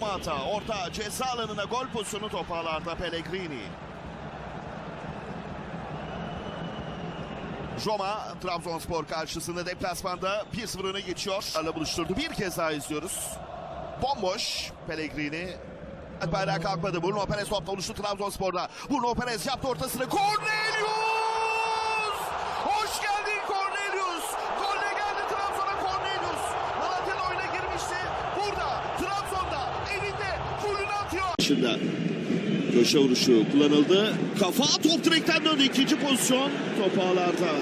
Mata orta ceza alanına gol pozisyonu topağlarda Pellegrini. Roma Trabzonspor karşısında deplasmanda 1-0 öne geçiyor. Ala buluşturdu. Bir kez daha izliyoruz. Bomboş Pellegrini. Bayrağı kalkmadı. Bruno Perez topla oluştu Trabzonspor'da. Bruno Perez yaptı ortasını. Cornelius! Hoş geldin Cornelius! Golle geldi Trabzon'a Cornelius. Malatya'da oyuna girmişti. Burada Trabzon'da evinde golünü atıyor. Dışında köşe vuruşu kullanıldı. Kafa top direkten döndü. İkinci pozisyon top ağlarda.